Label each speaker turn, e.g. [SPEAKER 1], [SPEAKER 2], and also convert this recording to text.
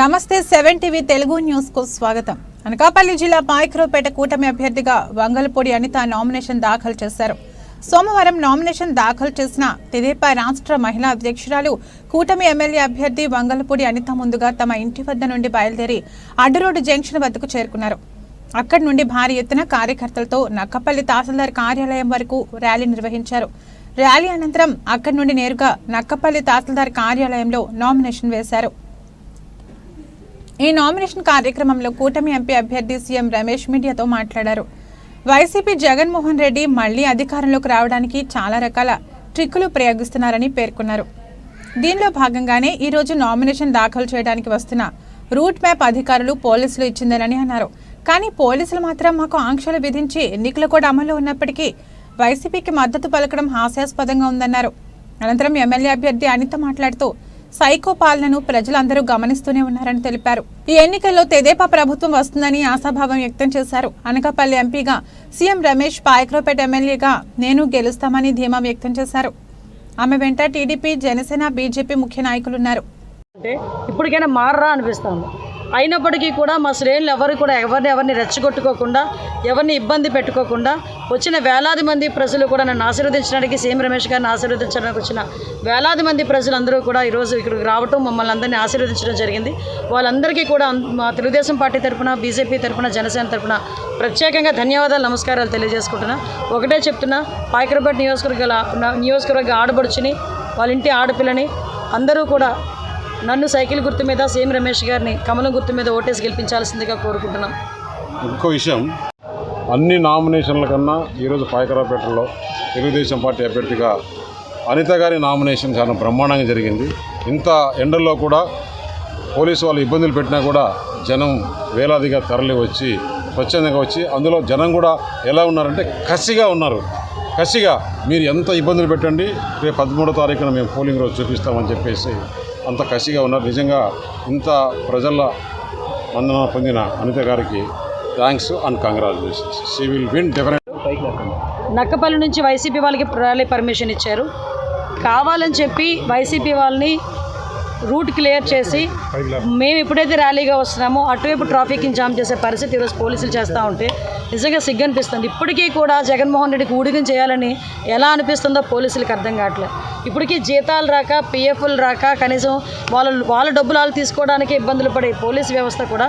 [SPEAKER 1] నమస్తే seven TV Telugu న్యూస్కు స్వాగతం. అనకాపల్లి జిల్లా పాయకరావుపేట కూటమి అభ్యర్థిగా వంగలపూడి అనిత నామినేషన్ దాఖలు చేశారు. సోమవారం నామినేషన్ దాఖలు చేసిన తెదేపా రాష్ట్ర మహిళా అధ్యక్షురాలు కూటమి ఎమ్మెల్యే అభ్యర్థి వంగలపూడి అనిత ముందుగా తమ ఇంటి వద్ద నుండి బయలుదేరి అడ్డరోడ్డు జంక్షన్ వద్దకు చేరుకున్నారు. అక్కడి నుండి భారీ ఎత్తున కార్యకర్తలతో నక్కపల్లి తహసీల్దార్ కార్యాలయం వరకు ర్యాలీ నిర్వహించారు. ర్యాలీ అనంతరం అక్కడి నుండి నేరుగా నక్కపల్లి తహసీల్దార్ కార్యాలయంలో నామినేషన్ వేశారు. ఈ నామినేషన్ కార్యక్రమంలో కూటమి ఎంపీ అభ్యర్థి సీఎం రమేష్ మీడియాతో మాట్లాడారు. వైసీపీ జగన్మోహన్ రెడ్డి మళ్ళీ అధికారంలోకి రావడానికి చాలా రకాల ట్రిక్కులు ప్రయోగిస్తున్నారని పేర్కొన్నారు. దీనిలో భాగంగానే ఈరోజు నామినేషన్ దాఖలు చేయడానికి వస్తున్న రూట్ మ్యాప్ అధికారులు పోలీసులు ఇచ్చిందేనని అన్నారు. కానీ పోలీసులు మాత్రం మాకు ఆంక్షలు విధించి ఎన్నికలు కూడా అమల్లో ఉన్నప్పటికీ వైసీపీకి మద్దతు పలకడం హాస్యాస్పదంగా ఉందన్నారు. అనంతరం ఎమ్మెల్యే అభ్యర్థి అనిత మాట్లాడుతూ సైకో పాలనను ప్రజలందరూ గమనిస్తూనే ఉన్నారని తెలిపారు. ఈ ఎన్నికల్లో తెదేపా ప్రభుత్వం వస్తుందని ఆశాభావం వ్యక్తం చేశారు. అనకాపల్లి ఎంపీగా సీఎం రమేష్ పాయక్రోపేట ఎమ్మెల్యేగా నేను గెలుస్తామని ధీమా వ్యక్తం చేశారు. ఆమె వెంట టీడీపీ జనసేన బీజేపీ ముఖ్య నాయకులున్నారు.
[SPEAKER 2] అంటే ఇప్పటికైనా మారరా అనిపిస్తుంది. అయినప్పటికీ కూడా మా శ్రేణులు ఎవరు కూడా ఎవరిని ఎవరిని రెచ్చగొట్టుకోకుండా ఎవరిని ఇబ్బంది పెట్టుకోకుండా వచ్చిన వేలాది మంది ప్రజలు కూడా నన్ను ఆశీర్వదించడానికి సీఎం రమేష్ గారిని ఆశీర్వదించడానికి వచ్చిన వేలాది మంది ప్రజలందరూ కూడా ఈరోజు ఇక్కడికి రావటం మమ్మల్ని అందరినీ ఆశీర్వదించడం జరిగింది. వాళ్ళందరికీ కూడా మా తెలుగుదేశం పార్టీ తరఫున బీజేపీ తరఫున జనసేన తరఫున ప్రత్యేకంగా ధన్యవాదాలు నమస్కారాలు తెలియజేసుకుంటున్నా. ఒకటే చెప్తున్నా పాయకరపేట నియోజకవర్గాల నియోజకవర్గ ఆడబడుచుని వాళ్ళ ఇంటి ఆడపిల్లని అందరూ కూడా నన్ను సైకిల్ గుర్తు మీద సీఎం రమేష్ గారిని కమలం గుర్తు మీద ఓటేసి గెలిపించాల్సిందిగా కోరుకుంటున్నాం.
[SPEAKER 3] ఇంకో విషయం అన్ని నామినేషన్ల కన్నా ఈరోజు పాయకరావుపేటలో తెలుగుదేశం పార్టీ అభ్యర్థిగా అనిత గారి నామినేషన్ చాలా బ్రహ్మాండంగా జరిగింది. ఇంత ఎండల్లో కూడా పోలీసు వాళ్ళు ఇబ్బందులు పెట్టినా కూడా జనం వేలాదిగా తరలి వచ్చి స్వచ్ఛందంగా వచ్చి అందులో జనం కూడా ఎలా ఉన్నారంటే కసిగా ఉన్నారు. కసిగా మీరు ఎంత ఇబ్బందులు పెట్టండి రేపు పదమూడో తారీఖున మేము పోలింగ్ రోజు చూపిస్తామని చెప్పేసి అంత కసిగా ఉన్నారు. నిజంగా ఇంత ప్రజల మందన పొందిన అనిత గారికి thanks and congratulations she will win definite
[SPEAKER 2] Nakkapalli నుంచి వైసీపీ వాళ్ళకి ర్యాలీ పర్మిషన్ ఇచ్చారు. కావాలని చెప్పి వైసీపీ వాళ్ళని రూట్ క్లియర్ చేసి మేము ఎప్పుడైతే ర్యాలీగా వస్తున్నామో అటువైపు ట్రాఫిక్ జామ్ చేసే పరిస్థితి ఈరోజు పోలీసులు చేస్తూ ఉంటే నిజంగా సిగ్గు అనిపిస్తుంది ఇప్పటికీ కూడా జగన్మోహన్ రెడ్డికి ఊడిగం చేయాలని ఎలా అనిపిస్తుందో పోలీసులకు అర్థం కావట్లేదు ఇప్పటికీ జీతాలు రాక పిఎఫ్లు రాక కనీసం వాళ్ళ వాళ్ళ డబ్బులు వాళ్ళు తీసుకోవడానికి ఇబ్బందులు పడే పోలీస్ వ్యవస్థ కూడా